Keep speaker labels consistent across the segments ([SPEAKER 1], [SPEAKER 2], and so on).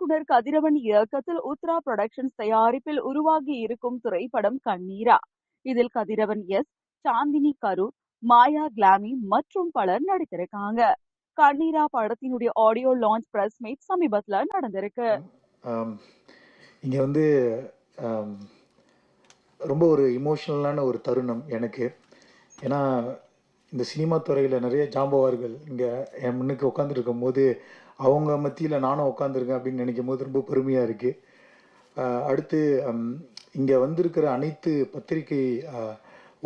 [SPEAKER 1] இயக்குனர் கதிரவன் இயக்கத்தில் உத்ரா புரொடக்ஷன்ஸ் தயாரிப்பில் உருவாகி இருக்கும் திரைப்படம் கண்ணீரா. இதில் கதிரவன் எஸ் சாந்தினி கரூர் மாயா கிளாமி மற்றும் பலர் நடித்திருக்காங்க. கண்ணீரா படத்தினுடைய ஆடியோ லான்ச் பிரஸ் மீட் சமீபத்துல நடந்திருக்கு.
[SPEAKER 2] இங்கே வந்து ரொம்ப ஒரு இமோஷனலான ஒரு தருணம் எனக்கு. ஏன்னா இந்த சினிமா துறையில் நிறைய ஜாம்பவார்கள் இங்கே என் முன்னுக்கு உட்காந்துருக்கும் போது அவங்க மத்தியில் நானும் உட்காந்துருக்கேன் அப்படின்னு நினைக்கும் போது ரொம்ப பெருமையாக இருக்குது அடுத்து இங்கே வந்திருக்கிற அனைத்து பத்திரிகை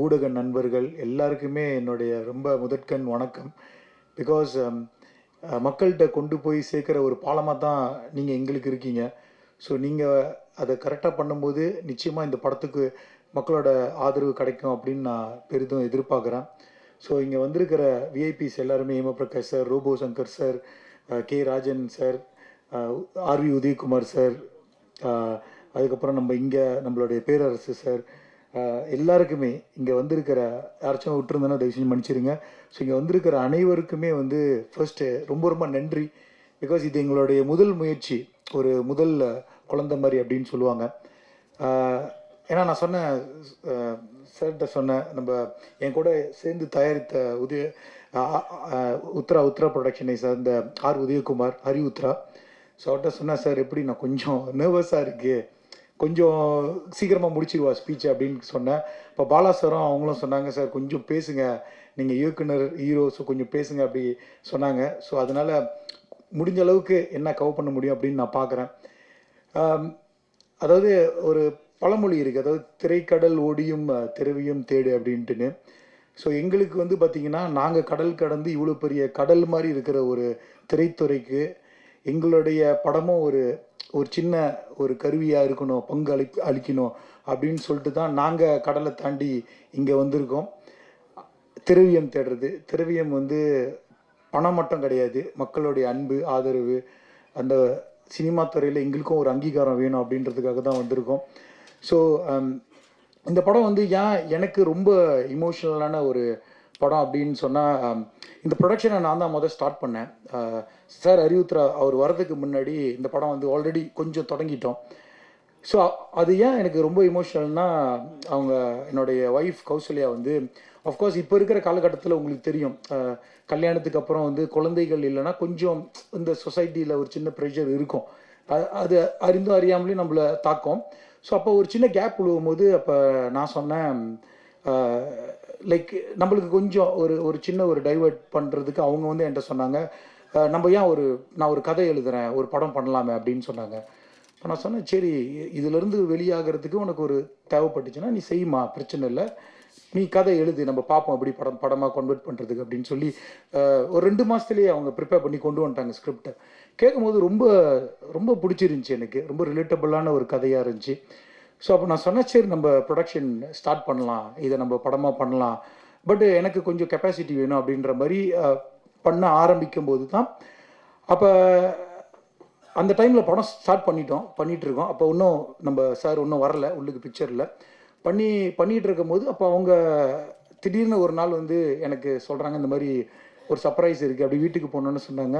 [SPEAKER 2] ஊடக நண்பர்கள் எல்லாருக்குமே என்னுடைய ரொம்ப முதற்கண் வணக்கம். பிகாஸ் மக்கள்கிட்ட கொண்டு போய் சேர்க்குற ஒரு பாலமாக தான் நீங்கள் எங்களுக்கு இருக்கீங்க. ஸோ நீங்கள் அதை கரெக்டாக பண்ணும்போது நிச்சயமாக இந்த படத்துக்கு மக்களோட ஆதரவு கிடைக்கும் அப்படின்னு நான் பெரிதும் எதிர்பார்க்குறேன். ஸோ இங்கே வந்திருக்கிற விஐபிஸ் எல்லாருமே Hemaprakash sir robo Shankar sir K Rajan sir RV Udhayakumar sir அதுக்கப்புறம் நம்ம இங்கே நம்மளுடைய பேரரசு சார் எல்லாருக்குமே இங்கே வந்திருக்கிற யாராச்சும் விட்டுருந்தேன்னா தயவு செஞ்சு மன்னிச்சிருங்க ஸோ இங்கே வந்திருக்கிற அனைவருக்குமே வந்து ஃபர்ஸ்ட்டு ரொம்ப ரொம்ப நன்றி. பிகாஸ் இது எங்களுடைய முதல் முயற்சி ஒரு முதல் குழந்த மாதிரி அப்படின்னு சொல்லுவாங்க. ஏன்னா நான் சொன்னேன் சார்கிட்ட சொன்னேன் நம்ம என் கூட சேர்ந்து தயாரித்த உதய உத்ரா உத்ரா ப்ரொடக்ஷனை சார்ந்த ஆர் உதயகுமார் ஹரி உத்ரா. ஸோ அவர்கிட்ட சொன்னேன் சார் எப்படி நான் கொஞ்சம் நர்வஸாக இருக்குது கொஞ்சம் சீக்கிரமாக முடிச்சிடுவா ஸ்பீச் அப்படின்னு சொன்னேன். இப்போ பாலா சாரும் அவங்களும் சொன்னாங்க சார் கொஞ்சம் பேசுங்க. நீங்கள் இயக்குனர் ஹீரோ ஸோ கொஞ்சம் பேசுங்க அப்படி சொன்னாங்க. ஸோ அதனால் முடிஞ்ச அளவுக்கு என்ன கவர் பண்ண முடியும் அப்படின்னு நான் பார்க்குறேன் அதாவது ஒரு பழமொழி இருக்குது அதாவது திரைக்கடல் ஓடியும் திரவியும் தேடு அப்படின்ட்டுன்னு. ஸோ எங்களுக்கு வந்து பார்த்திங்கன்னா நாங்கள் கடல் கடந்து இவ்வளோ பெரிய கடல் மாதிரி இருக்கிற ஒரு திரைத்துறைக்கு எங்களுடைய படமும் ஒரு ஒரு சின்ன ஒரு கருவியாக இருக்கணும் பங்கு அளி அளிக்கணும் அப்படின்னு சொல்லிட்டு தான் நாங்கள் கடலை தாண்டி இங்கே வந்திருக்கோம். திரவியம் தேடுறது. திரவியம் வந்து பணம் மட்டும் கிடையாது. மக்களுடைய அன்பு ஆதரவு அந்த சினிமா துறையில் எங்களுக்கும் ஒரு அங்கீகாரம் வேணும் அப்படின்றதுக்காக தான் வந்திருக்கோம். ஸோ um, இந்த படம் வந்து ஏன் எனக்கு ரொம்ப இமோஷனலான ஒரு படம் அப்படின்னு சொன்னால் இந்த ப்ரொடக்ஷனை நான் தான் முதல் ஸ்டார்ட் பண்ணேன். சார் அரியுத்ரா அவர் வரதுக்கு முன்னாடி இந்த படம் வந்து ஆல்ரெடி கொஞ்சம் தொடங்கிட்டோம். ஸோ அது ஏன் எனக்கு ரொம்ப இமோஷனல்னா அவங்க என்னுடைய ஒய்ஃப் கௌசல்யா வந்து அஃப்கோர்ஸ் இப்போ இருக்கிற காலகட்டத்தில் உங்களுக்கு தெரியும். கல்யாணத்துக்கு அப்புறம் வந்து குழந்தைகள் இல்லைன்னா கொஞ்சம் இந்த சொசைட்டியில் ஒரு சின்ன ப்ரெஷர் இருக்கும். அது அறிந்தும் அறியாமலேயும் நம்மளை தாக்கும். ஸோ அப்போ ஒரு சின்ன கேப் விழுவும் போது அப்போ நான் சொன்னேன் லைக் நம்மளுக்கு கொஞ்சம் ஒரு ஒரு சின்ன ஒரு டைவர்ட் பண்ணுறதுக்கு அவங்க வந்து என்கிட்ட சொன்னாங்க நம்ம ஏன் ஒரு நான் ஒரு கதை எழுதுறேன் ஒரு படம் பண்ணலாமே அப்படின்னு சொன்னாங்க. இப்போ நான் சொன்னேன் சரி இதுலேருந்து வெளியாகிறதுக்கு உனக்கு ஒரு தேவைப்பட்டுச்சுன்னா நீ செய்யுமா பிரச்சனை இல்லை. நீ கதை எழுது நம்ம பார்ப்போம் அப்படி படம் படமாக கன்வெர்ட் பண்ணுறதுக்கு அப்படின்னு சொல்லி ஒரு ரெண்டு மாதத்துலேயே அவங்க ப்ரிப்பேர் பண்ணி கொண்டு வந்துட்டாங்க ஸ்கிரிப்டை கேட்கும்போது ரொம்ப ரொம்ப பிடிச்சிருந்துச்சி எனக்கு. ரொம்ப ரிலேட்டபுளான ஒரு கதையாக இருந்துச்சு. ஸோ அப்போ நான் சொன்னேன் சரி நம்ம ப்ரொடக்ஷன் ஸ்டார்ட் பண்ணலாம். இதை நம்ம படமாக பண்ணலாம். பட் எனக்கு கொஞ்சம் கெப்பாசிட்டி வேணும் அப்படின்ற மாதிரி பண்ண ஆரம்பிக்கும் போது தான் அப்போ அந்த டைமில் படம் ஸ்டார்ட் பண்ணிட்டோம் பண்ணிகிட்ருக்கோம் அப்போ இன்னும் நம்ம சார் இன்னும் வரல உள்ளுக்கு பிக்சரில் பண்ணி பண்ணிட்டு இருக்கும்போது அப்போ அவங்க திடீர்னு ஒரு நாள் வந்து எனக்கு சொல்கிறாங்க இந்த மாதிரி ஒரு சர்ப்ரைஸ் இருக்குது அப்படி வீட்டுக்கு போனோன்னு சொன்னாங்க.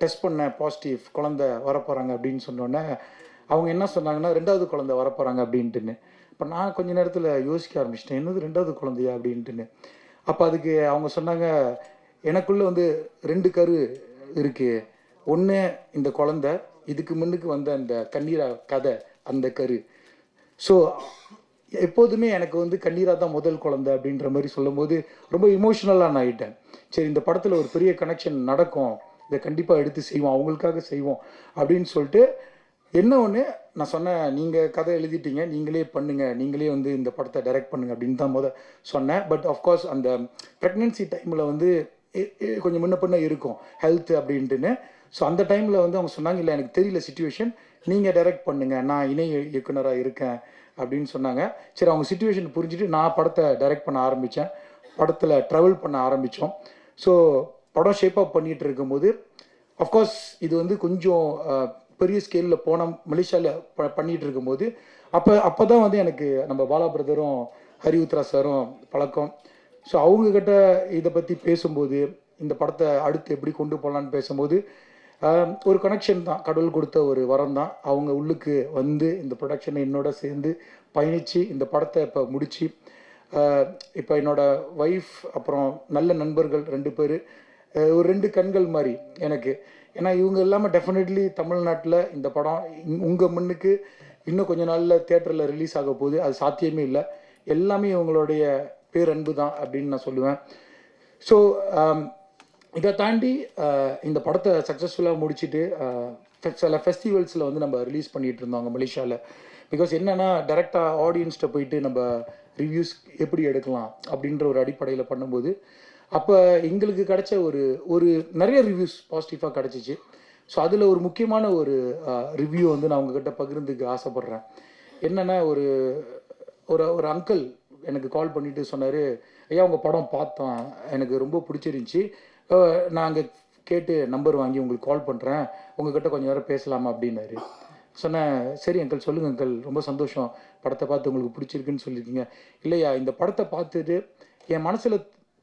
[SPEAKER 2] டெஸ்ட் பண்ண பாசிட்டிவ் குழந்த வரப்போகிறாங்க அப்படின்னு சொன்னோன்னே அவங்க என்ன சொன்னாங்கன்னா ரெண்டாவது குழந்தை வரப்போகிறாங்க அப்படின்ட்டுன்னு. இப்போ நான் கொஞ்ச நேரத்தில் யோசிக்க ஆரம்பிச்சிட்டேன் என்னது ரெண்டாவது குழந்தையா? அப்படின்ட்டுன்னு. அப்போ அதுக்கு அவங்க சொன்னாங்க எனக்குள்ளே வந்து ரெண்டு கரு இருக்குது ஒன்று இந்த குழந்தை இதுக்கு முன்னுக்கு வந்த அந்த கண்ணீரா கதை அந்த கரு. ஸோ எப்போதுமே எனக்கு வந்து கண்ணீரா தான் முதல் குழந்தை அப்படின்ற மாதிரி சொல்லும்போது ரொம்ப இமோஷ்னலாக நான் ஆகிட்டேன் சரி இந்த படத்தில் ஒரு பெரிய கனெக்ஷன் நடக்கும். இதை கண்டிப்பாக எடுத்து செய்வோம். அவங்களுக்காக செய்வோம். அப்படின்னு சொல்லிட்டு என்ன ஒன்று நான் சொன்னேன் நீங்கள் கதை எழுதிட்டீங்க. நீங்களே பண்ணுங்க. நீங்களே வந்து இந்த படத்தை டைரக்ட் பண்ணுங்க. அப்படின்னு தான் முத சொன்னேன். பட் ஆஃப்கோர்ஸ் அந்த ப்ரெக்னென்சி டைமில் வந்து கொஞ்சம் முன்ன பின்ன இருக்கும். ஹெல்த் அப்படின்ட்டுன்னு. ஸோ அந்த டைமில் வந்து அவங்க சொன்னாங்க இல்லை எனக்கு தெரியல சுச்சுவேஷன் நீங்கள் டைரக்ட் பண்ணுங்கள் நான் இணை இயக்குனராக இருக்கேன். அப்படின்னு சொன்னாங்க. சரி அவங்க சுச்சுவேஷன் புரிஞ்சுட்டு நான் படத்தை டைரக்ட் பண்ண ஆரம்பித்தேன் படத்தில் ட்ராவல் பண்ண ஆரம்பித்தோம் ஸோ படம் ஷேப் அப் பண்ணிகிட்டு இருக்கும்போது அஃப்கோர்ஸ் இது வந்து கொஞ்சம் பெரிய ஸ்கேலில் போன மலேசியாவில் ப பண்ணிகிட்டு இருக்கும்போது அப்போ அப்போ தான் வந்து எனக்கு நம்ம பாலா பிரதரும் ஹரி உத்ரா சாரும் பழக்கம். ஸோ அவங்கக்கிட்ட இதை பற்றி பேசும்போது இந்த படத்தை அடுத்து எப்படி கொண்டு போகலான்னு பேசும்போது ஒரு கனெக்ஷன் தான். கடவுள் கொடுத்த ஒரு வரம் தான். அவங்க உள்ளுக்கு வந்து இந்த ப்ரொடக்ஷனை என்னோட சேர்ந்து பயணித்து இந்த படத்தை இப்போ முடித்து இப்போ என்னோட ஒய்ஃப் அப்புறம் நல்ல நண்பர்கள் ரெண்டு பேர் ஒரு ரெண்டு கண்கள் மாதிரி எனக்கு. ஏன்னா இவங்க இல்லாமல் டெஃபினெட்லி தமிழ்நாட்டில் இந்த படம் உங்கள் மண்ணுக்கு இன்னும் கொஞ்ச நாளில் தேட்டரில் ரிலீஸ் ஆக போகுது. அது சாத்தியமே இல்லை. எல்லாமே இவங்களுடைய பேரன்பு தான் அப்படின்னு நான் சொல்லுவேன். ஸோ இதை தாண்டி இந்த படத்தை சக்ஸஸ்ஃபுல்லாக முடிச்சுட்டு சில ஃபெஸ்டிவல்ஸில் வந்து நம்ம ரிலீஸ் பண்ணிகிட்டு இருந்தோம் மலேசியாவில் பிகாஸ் என்னென்னா டேரெக்டாக ஆடியன்ஸ்கிட்ட போயிட்டு நம்ம ரிவ்யூஸ் எப்படி எடுக்கலாம் அப்படின்ற ஒரு அடிப்படையில் பண்ணும்போது அப்போ எங்களுக்கு கிடைச்ச ஒரு ஒரு நிறைய ரிவ்யூஸ் பாசிட்டிவாக கிடச்சிச்சு. ஸோ அதில் ஒரு முக்கியமான ஒரு ரிவ்யூ வந்து நான் உங்ககிட்ட பகிர்ந்துக்க ஆசைப்பட்றேன். என்னென்னா ஒரு ஒரு ஒரு அங்கிள் எனக்கு கால் பண்ணிட்டு சொன்னார் ஐயா உங்கள் படம் பார்த்தோம். எனக்கு ரொம்ப பிடிச்சிருந்துச்சி. நாங்கள் கேட்டு நம்பர் வாங்கி உங்களுக்கு கால் பண்ணுறேன் உங்ககிட்ட கொஞ்சம் நேரம் பேசலாமா அப்படின்னாரு. சொன்னேன் சரி அங்கிள் சொல்லுங்கள் அங்கிள் ரொம்ப சந்தோஷம். படத்தை பார்த்து உங்களுக்கு பிடிச்சிருக்குன்னு சொல்லியிருக்கீங்க இல்லையா இந்த படத்தை பார்த்துட்டு என் மனசில்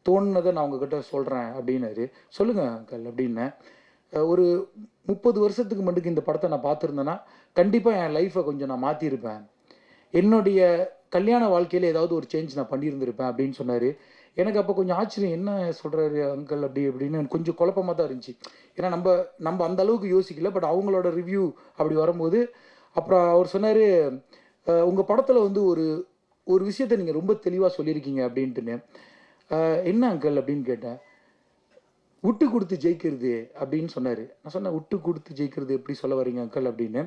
[SPEAKER 2] தோணுனதை நான் உங்ககிட்ட சொல்கிறேன் அப்படின்னாரு. சொல்லுங்கள் அங்கிள் அப்படின்னேன். ஒரு முப்பது வருஷத்துக்கு மட்டுக்கு இந்த படத்தை நான் பார்த்துருந்தேன்னா கண்டிப்பாக என் லைஃப்பை கொஞ்சம் நான் மாற்றிருப்பேன் என்னுடைய கல்யாண வாழ்க்கையில் ஏதாவது ஒரு சேஞ்ச் நான் பண்ணியிருந்திருப்பேன் அப்படின்னு சொன்னார். எனக்கு அப்போ கொஞ்சம் ஆச்சரியம் என்ன சொல்கிறாரு அங்கிள் அப்படி அப்படின்னு கொஞ்சம் குழப்பமாக தான் இருந்துச்சு. ஏன்னா நம்ம நம்ம அந்த அளவுக்கு யோசிக்கல பட் அவங்களோட ரிவ்யூ அப்படி வரும்போது அப்புறம் அவர் சொன்னார் உங்கள் படத்தில் வந்து ஒரு ஒரு விஷயத்தை நீங்கள் ரொம்ப தெளிவாக சொல்லியிருக்கீங்க அப்படின்ட்டுன்னு. என்ன அங்கிள்? அப்படின்னு கேட்டேன். விட்டு கொடுத்து ஜெயிக்கிறது அப்படின்னு சொன்னார். நான் சொன்னேன் விட்டு கொடுத்து ஜெயிக்கிறது எப்படி சொல்ல வரீங்க அங்கிள்? அப்படின்னு.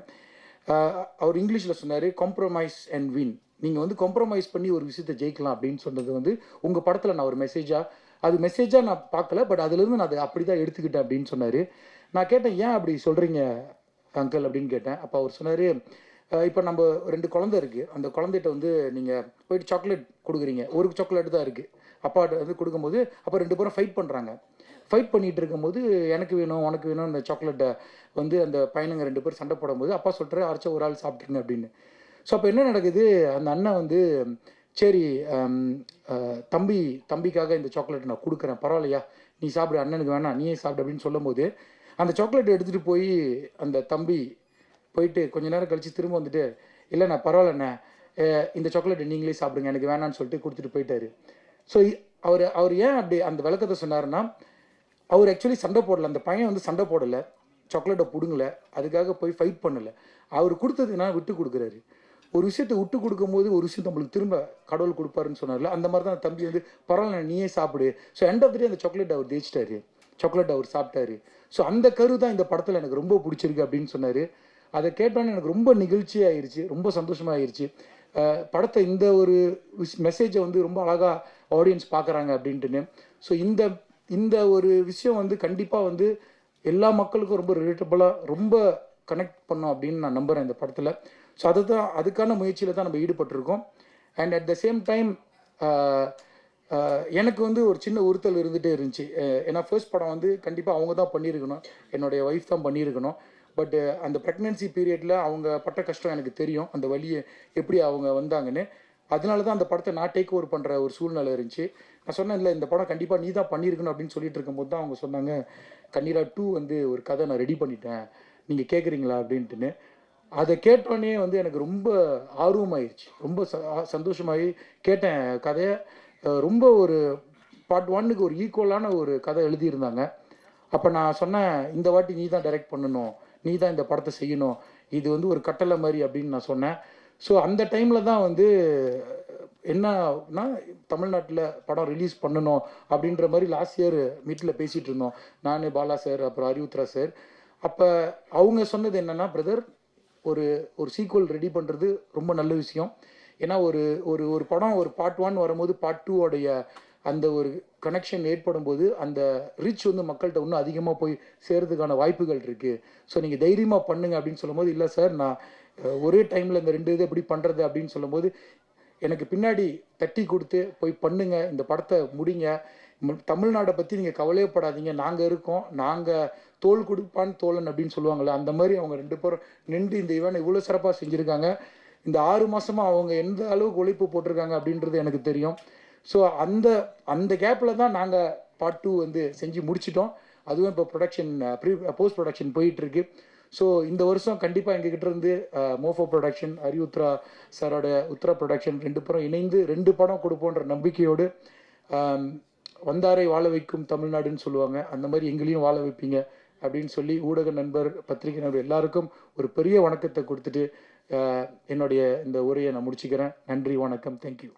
[SPEAKER 2] அவர் இங்கிலீஷில் சொன்னார் காம்ப்ரமைஸ் அண்ட் வின் நீங்கள் வந்து காம்ப்ரமைஸ் பண்ணி ஒரு விஷயத்தை ஜெயிக்கலாம் அப்படின்னு சொன்னது வந்து உங்கள் படத்தில் நான் ஒரு மெசேஜாக அது மெசேஜாக நான் பார்க்கல பட் அதுலேருந்து நான் அதை அப்படி தான் எடுத்துக்கிட்டேன் அப்படின்னு சொன்னார். நான் கேட்டேன் ஏன் அப்படி சொல்கிறீங்க அங்கிள் அப்படின்னு கேட்டேன். அப்போ அவர் சொன்னார் இப்போ நம்ம ரெண்டு குழந்தை இருக்குது அந்த குழந்தைகிட்ட வந்து நீங்கள் போயிட்டு சாக்லேட் கொடுக்குறீங்க. ஒரு சாக்லேட் தான் இருக்குது அப்பாட்ட வந்து கொடுக்கும்போது அப்போ ரெண்டு பேரும் ஃபைட் பண்ணுறாங்க ஃபைட் பண்ணிட்டு இருக்கும்போது எனக்கு வேணும் உனக்கு வேணும் அந்த சாக்லேட்டை வந்து அந்த பையனுங்க ரெண்டு பேரும் சண்டை போடும்போது அப்பா சொல்கிறாரு அரைச்ச ஒரு ஆள் சாப்பிட்ருங்க அப்படின்னு. ஸோ அப்போ என்ன நடக்குது? அந்த அண்ணன் வந்து சரி தம்பி தம்பிக்காக இந்த சாக்லேட் நான் கொடுக்குறேன். பரவாயில்லையா? நீ சாப்பிடு அண்ணனுக்கு வேணாம் நீயே சாப்பிடு அப்படின்னு சொல்லும்போது அந்த சாக்லேட் எடுத்துகிட்டு போய் அந்த தம்பி போயிட்டு கொஞ்ச நேரம் கழித்து திரும்ப வந்துட்டு இல்லைண்ணா பரவாயில்லண்ணே இந்த சாக்லேட் நீங்களே சாப்பிடுங்க எனக்கு வேணான்னு சொல்லிட்டு கொடுத்துட்டு போயிட்டாரு. ஸோ அவர் அவர் ஏன் அப்படி அந்த விளக்கத்தை சொன்னாருன்னா அவர் ஆக்சுவலி சண்டை போடல. அந்த பையன் வந்து சண்டை போடலை. சாக்லேட்டை பிடுங்கல. அதுக்காக போய் ஃபைட் பண்ணலை. அவர் கொடுத்ததுன்னா விட்டு கொடுக்குறாரு. ஒரு விஷயத்தை விட்டு கொடுக்கும்போது ஒரு விஷயம் நம்மளுக்கு திரும்ப கடவுள் கொடுப்பாருன்னு சொன்னார்ல அந்த மாதிரி தான் தம்பி வந்து பரவாயில்ல நீயே சாப்பிடு. ஸோ எண்ட் ஆஃப் அந்த சாக்லேட் அவர் ஜெயிச்சிட்டாரு. சாக்லேட் அவர் சாப்பிட்டாரு. ஸோ அந்த கரு தான் இந்த படத்தில் எனக்கு ரொம்ப பிடிச்சிருக்கு அப்படின்னு சொன்னார். அதை கேட்டோன்னே எனக்கு ரொம்ப நிகழ்ச்சி ஆயிருச்சு ரொம்ப சந்தோஷமாயிருச்சு அஹ் படத்தை இந்த ஒரு மெசேஜை வந்து ரொம்ப அழகாக ஆடியன்ஸ் பார்க்குறாங்க அப்படின்ட்டுன்னு. ஸோ இந்த இந்த ஒரு விஷயம் வந்து கண்டிப்பாக வந்து எல்லா மக்களுக்கும் ரொம்ப ரிலேட்டபுளாக ரொம்ப கனெக்ட் பண்ணோம் அப்படின்னு நான் நம்புகிறேன் இந்த படத்தில். ஸோ அதை தான் அதுக்கான முயற்சியில் தான் நம்ம ஈடுபட்டிருக்கோம். And at the same time எனக்கு வந்து ஒரு சின்ன உறுத்தல் இருந்துகிட்டே இருந்துச்சு. Uh, ஏன்னா ஃபர்ஸ்ட் படம் வந்து கண்டிப்பாக அவங்க தான் பண்ணியிருக்கணும். என்னுடைய ஒய்ஃப் தான் பண்ணியிருக்கணும். பட் uh, அந்த ப்ரெக்னென்சி பீரியடில் அவங்க பட்ட கஷ்டம் எனக்கு தெரியும். அந்த வழியை எப்படி அவங்க வந்தாங்கன்னு. அதனால தான் அந்த படத்தை நான் டேக் ஓவர் பண்ணுற ஒரு சூழ்நிலை இருந்துச்சு. நான் சொன்னேன் இல்லை இந்த படம் கண்டிப்பாக நீ தான் பண்ணியிருக்கணும் அப்படின்னு சொல்லிட்டு இருக்கும்போது தான் அவங்க சொன்னாங்க கண்ணீரா டூ வந்து ஒரு கதை நான் ரெடி பண்ணிட்டேன். நீங்கள் கேட்குறீங்களா அப்படின்ட்டுன்னு. அதை கேட்டோடனே வந்து எனக்கு ரொம்ப ஆர்வமாயிருச்சு. ரொம்ப ச சந்தோஷமாகி கேட்டேன் கதையை. ரொம்ப ஒரு பார்ட் ஒன்னுக்கு ஒரு ஈக்குவலான ஒரு கதை எழுதியிருந்தாங்க. அப்போ நான் சொன்னேன் இந்த வாட்டி நீ தான் டைரக்ட் பண்ணணும் நீ தான் இந்த படத்தை செய்யணும் இது வந்து ஒரு கட்டளை மாதிரி அப்படின்னு நான் சொன்னேன். ஸோ அந்த டைமில் தான் வந்து என்னன்னா தமிழ்நாட்டில் படம் ரிலீஸ் பண்ணணும் அப்படின்ற மாதிரி லாஸ்ட் இயர் மீட்டில் பேசிகிட்டு இருந்தோம். நான் பாலா சார் அப்புறம் அறிவுத்ரா சார். அப்போ அவங்க சொன்னது என்னென்னா பிரதர் ஒரு ஒரு சீக்வல் ரெடி பண்ணுறது ரொம்ப நல்ல விஷயம். ஏன்னா ஒரு ஒரு ஒரு படம் ஒரு பார்ட் ஒன் வரும்போது பார்ட் டூவோடைய அந்த ஒரு கனெக்ஷன் ஏற்படும் போது அந்த ரிச் வந்து மக்கள்கிட்ட இன்னும் அதிகமாக போய் சேர்றதுக்கான வாய்ப்புகள் இருக்குது ஸோ நீங்கள் தைரியமாக பண்ணுங்க அப்படின்னு சொல்லும்போது இல்லை சார் நான் ஒரே டைமில் இந்த ரெண்டு இது எப்படி பண்ணுறது அப்படின்னு சொல்லும்போது எனக்கு பின்னாடி தட்டி கொடுத்து போய் பண்ணுங்க இந்த படத்தை முடிங்க. தமிழ்நாட்டை தமிழ்நாடை பற்றி நீங்கள் கவலையப்படாதீங்க. நாங்கள் இருக்கோம். நாங்கள் தோல் கொடுப்பான் தோழன் அப்படின்னு சொல்லுவாங்கள்ல அந்த மாதிரி அவங்க ரெண்டு பேரும் நின்று இந்த ஈவெண்ட் இவ்வளோ சிறப்பாக செஞ்சுருக்காங்க. இந்த ஆறு மாதமாக அவங்க எந்த அளவுக்கு உழைப்பு போட்டிருக்காங்க அப்படின்றது எனக்கு தெரியும். ஸோ அந்த அந்த கேப்பில் தான் நாங்கள் பார்ட் டூ வந்து செஞ்சு முடிச்சிட்டோம். அதுவும் இப்போ ப்ரொடக்ஷன் ப்ரீ போஸ்ட் ப்ரொடக்ஷன் போயிட்டுருக்கு. ஸோ இந்த வருஷம் கண்டிப்பாக எங்ககிட்ட இருந்து மோஃபோ ப்ரொடக்ஷன் ஹரி உத்ரா சாரோட உத்ரா ப்ரொடக்ஷன் ரெண்டு பேரும் இணைந்து ரெண்டு படம் கொடுப்போன்ற நம்பிக்கையோடு வந்தாரை வாழ வைக்கும் தமிழ்நாடுன்னு சொல்லுவாங்க. அந்த மாதிரி எங்களையும் வாழ வைப்பீங்க அப்படின்னு சொல்லி ஊடக நண்பர் பத்திரிகை நண்பர் எல்லாருக்கும் ஒரு பெரிய வணக்கத்தை கொடுத்துட்டு என்னுடைய இந்த உரையை நான் முடிச்சுக்கிறேன். நன்றி வணக்கம். தேங்க்யூ